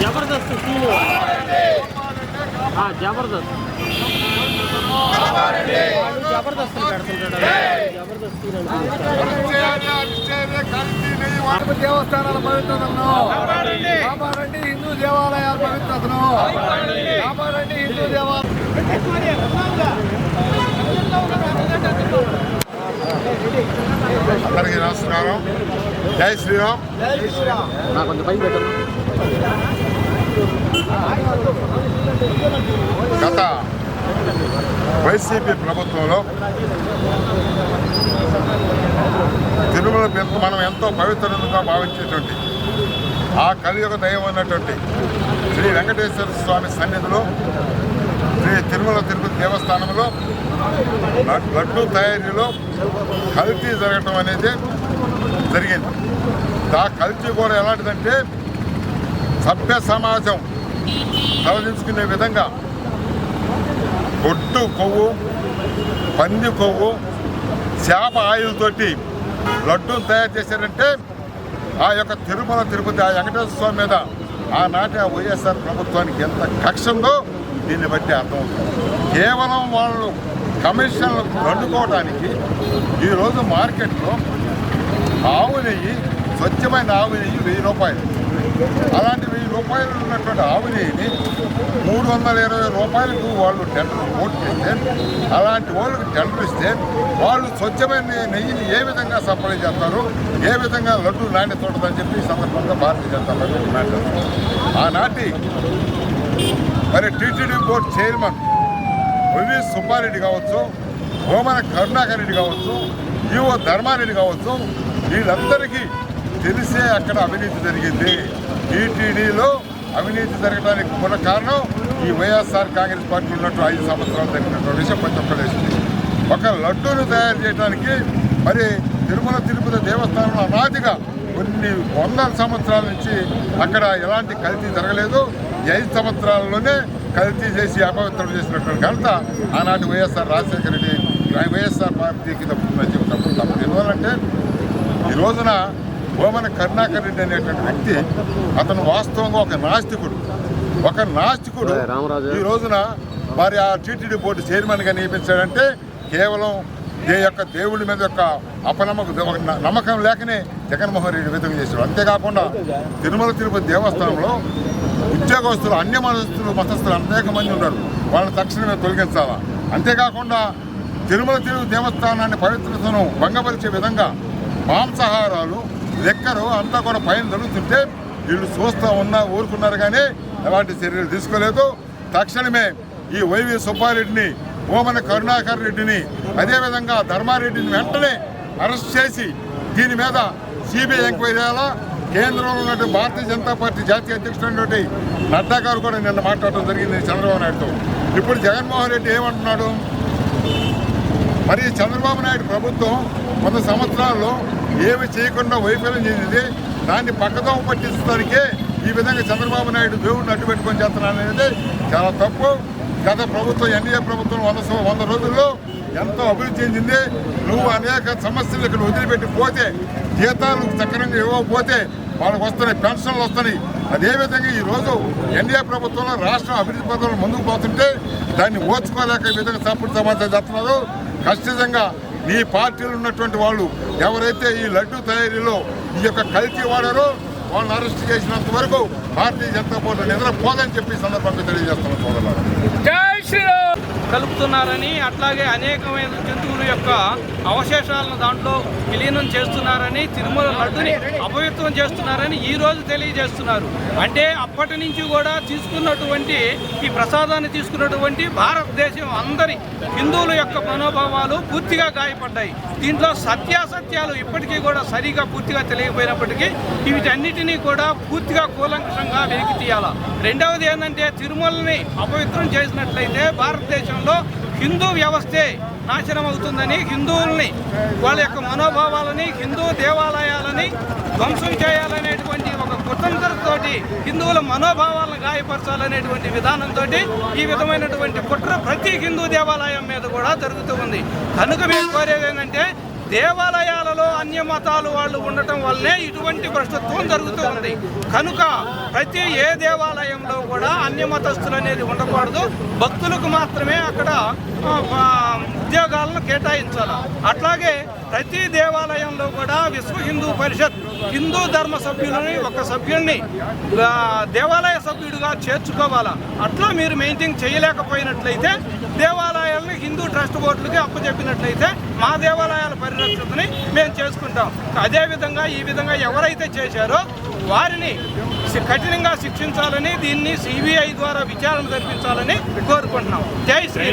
Jabardasth scene Jabardasth. Jabardasth. పెడుతుంటాడు. Jabardasth scene Ganapati దేవస్థానాల పవిత్రతను. కాపాడండి. హిందూ దేవాలయాల పవిత్రతను. కాపాడండి. హిందూ దేవాలయ అందరికీ నమస్కారం. జై శ్రీరామ్. గత వైసీపీ ప్రభుత్వంలో తిరుమల పెద్ద మనం ఎంతో పవిత్రంగా భావించేటువంటి ఆ కలియుగ దైవం అన్నటువంటి శ్రీ వెంకటేశ్వర స్వామి సన్నిధిలో శ్రీ తిరుమల తిరుపతి దేవస్థానంలో లడ్డు తయారీలో కల్తీ జరగటం అనేది జరిగింది. ఆ కల్తీ కూడా ఎలాంటిదంటే సభ్య సమాజం తలదించుకునే విధంగా ఒడ్డు కొవ్వు పంది కొవ్వు చేప ఆయిల్తోటి లడ్డూని తయారు చేశారంటే ఆ యొక్క తిరుమల తిరుపతి ఆ వెంకటేశ్వర స్వామి మీద ఆనాటి ఆ వైఎస్ఆర్ ప్రభుత్వానికి ఎంత కక్ష ఉందో దీన్ని బట్టి అర్థమవుతుంది. కేవలం వాళ్ళు కమిషన్లు దండుకోవడానికి ఈరోజు మార్కెట్లో ఆవు నెయ్యి స్వచ్ఛమైన ఆవు నెయ్యి వెయ్యి రూపాయలు. అలాంటి వెయ్యి రూపాయలు ఉన్నటువంటి ఆవు నెయ్యిని వందల ఇరవై రూపాయలకు వాళ్ళు టెండర్ ఓటు పెడితే అలాంటి వాళ్ళకి టెండర్ ఇస్తే వాళ్ళు స్వచ్ఛమైన నెయ్యిని ఏ విధంగా సప్లై చేస్తారు ఏ విధంగా లడ్డు నాణ్యత ఉంటుందని చెప్పి ఈ సందర్భంగా భారతీయ జనతా పార్టీ మాట్లాడతారు ఆనాటి మరి TTD board chairman YV Subbareddy కావచ్చు హోమన కరుణాకర్ రెడ్డి కావచ్చు ఈవో ధర్మారెడ్డి కావచ్చు వీళ్ళందరికీ తెలిసే అక్కడ అవినీతి జరిగింది. టీటీడీలో అవినీతి జరగడానికి కూడా కారణం ఈ వైఎస్ఆర్ కాంగ్రెస్ పార్టీ ఉన్నట్టు ఐదు సంవత్సరాలు జరిగినటువంటి విషయం ప్రతి ఒక్కరు ఒక లడ్డూను తయారు చేయడానికి మరి తిరుమల తిరుపతి దేవస్థానంలో అనాదిగా కొన్ని వందల సంవత్సరాల నుంచి అక్కడ ఎలాంటి కల్తీ జరగలేదు. ఐదు సంవత్సరాల్లోనే కల్తీ చేసి అపవిత్రం చేసినటువంటి ఘనత ఆనాటి వైఎస్ఆర్ రాజశేఖర రెడ్డి వైఎస్ఆర్ పార్టీకి తప్పుతుందని చెప్పి ఎందువల్లంటే ఈ రోజున ఓమన కరుణాకర్ రెడ్డి అనేటువంటి వ్యక్తి అతను వాస్తవంగా ఒక నాస్తికుడు. ఒక నాస్తికుడు. ఈ రోజున మరి ఆ టీటీడీ బోర్డు చైర్మన్గా నియమించాడంటే కేవలం ఏ యొక్క దేవుడి మీద యొక్క అపనమ్మకం నమ్మకం లేకనే జగన్మోహన్ రెడ్డి విధంగా చేశాడు. అంతేకాకుండా తిరుమల తిరుపతి దేవస్థానంలో ఉద్యోగస్తులు అన్య మతస్థులు మతస్థులు అనేక మంది ఉన్నారు. వాళ్ళని తక్షణమే తొలగించాలా? అంతేకాకుండా తిరుమల తిరుపతి దేవస్థానాన్ని పవిత్రతను భంగపరిచే విధంగా మాంసాహారాలు లెక్కరు అంతా కూడా పైన జరుగుతుంటే వీళ్ళు చూస్తూ ఉన్నా ఊరుకున్నారు కానీ ఎలాంటి చర్యలు తీసుకోలేదు. తక్షణమే ఈ వైవి సుబ్బారెడ్డిని ఓమన కరుణాకర్ రెడ్డిని అదేవిధంగా ధర్మారెడ్డిని వెంటనే అరెస్ట్ చేసి దీని మీద సిబిఐ ఎంక్వైరీ చేయాలా? కేంద్రంలో ఉన్నటువంటి భారతీయ జనతా పార్టీ జాతీయ అధ్యక్షుడైనటువంటి నడ్డా గారు కూడా నిన్న మాట్లాడటం జరిగింది చంద్రబాబు నాయుడుతో. ఇప్పుడు జగన్మోహన్ రెడ్డి ఏమంటున్నాడు? మరి చంద్రబాబు నాయుడు ప్రభుత్వం కొంత సంవత్సరాల్లో ఏమి చేయకుండా వైఫల్యం చెందింది దాన్ని పక్కదో పట్టించడానికే ఈ విధంగా చంద్రబాబు నాయుడు దేవుడిని అడ్డు పెట్టుకొని చేస్తున్నాడు అనేది చాలా తప్పు. గత ప్రభుత్వం ఎన్డీఏ ప్రభుత్వం వంద వంద రోజుల్లో ఎంతో అభివృద్ధి చెందింది. నువ్వు అనేక సమస్యలు ఇక్కడ వదిలిపెట్టి పోతే జీతాలు సక్రమంగా ఇవ్వకపోతే వాళ్ళకి వస్తున్నాయి పెన్షన్లు వస్తున్నాయి. అదేవిధంగా ఈరోజు ఎన్డీఏ ప్రభుత్వంలో రాష్ట్రం అభివృద్ధి పథకంలో ముందుకు పోతుంటే దాన్ని ఓర్చుకోలేక ఈ విధంగా సపోర్ట్ సమాచారం చేస్తున్నారు. ఖచ్చితంగా ఈ పార్టీలో ఉన్నటువంటి వాళ్ళు ఎవరైతే ఈ లడ్డు తయారీలో ఈ యొక్క కల్తీ వాడారో వాళ్ళని అరెస్ట్ చేసినంత వరకు భారతీయ జనతా పార్టీ నిద్రపోదని చెప్పి ఈ సందర్భంగా తెలియజేస్తున్నాం శ్రీరామ్! కలుపుతున్నారని అట్లాగే అనేకమైన జంతువుల యొక్క అవశేషాలను దాంట్లో విలీనం చేస్తున్నారని తిరుమల లడ్డుని అపవిత్రం చేస్తున్నారని ఈ రోజు తెలియజేస్తున్నారు. అంటే అప్పటి నుంచి కూడా తీసుకున్నటువంటి ఈ ప్రసాదాన్ని తీసుకున్నటువంటి భారతదేశం అందరి హిందువుల యొక్క మనోభావాలు పూర్తిగా గాయపడ్డాయి. దీంట్లో సత్యాసత్యాలు ఇప్పటికీ కూడా సరిగా పూర్తిగా తెలియకపోయినప్పటికీ వీటన్నిటినీ కూడా పూర్తిగా కూలంకషంగా వెలికి తీయాలా రెండవది ఏంటంటే తిరుమలని అపవిత్రం చేసినట్లయితే భారతదేశం భారతదేశంలో హిందూ వ్యవస్థే నాశనం అవుతుందని హిందువుల్ని వాళ్ళ యొక్క మనోభావాలని హిందూ దేవాలయాలని ధ్వంసం చేయాలనేటువంటి ఒక కుతంత్రతో హిందువుల మనోభావాలను గాయపరచాలనేటువంటి విధానంతో ఈ విధమైనటువంటి కుట్ర ప్రతి హిందూ దేవాలయం మీద కూడా జరుగుతూ ఉంది. కనుక మేము కోరేది ఏంటంటే దేవాలయాలలో అన్య మతాలు వాళ్ళు ఉండటం వల్లనే ఇటువంటి భ్రష్టత్వం జరుగుతూ ఉంది. కనుక ప్రతి ఏ దేవాలయంలో కూడా అన్య మతస్థులు అనేది ఉండకూడదు. భక్తులకు మాత్రమే అక్కడ ఉద్యోగాలను కేటాయించాలి. అట్లాగే ప్రతి దేవాలయంలో కూడా విశ్వ హిందూ పరిషత్ హిందూ ధర్మ సభ్యులని ఒక సభ్యుడిని దేవాలయ సభ్యుడిగా చేర్చుకోవాలా? అట్లా మీరు మెయింటైన్ చేయలేకపోయినట్లయితే దేవాలయాలను హిందూ ట్రస్ట్ బోర్డులకి అప్పచెప్పినట్లయితే మా దేవాలయాల పరిరక్షణని మేము చేసుకుంటాం. అదేవిధంగా ఈ విధంగా ఎవరైతే చేశారో వారిని కఠినంగా శిక్షించాలని దీన్ని సిబిఐ ద్వారా విచారణ జరిపించాలని కోరుకుంటున్నాం. జై శ్రీ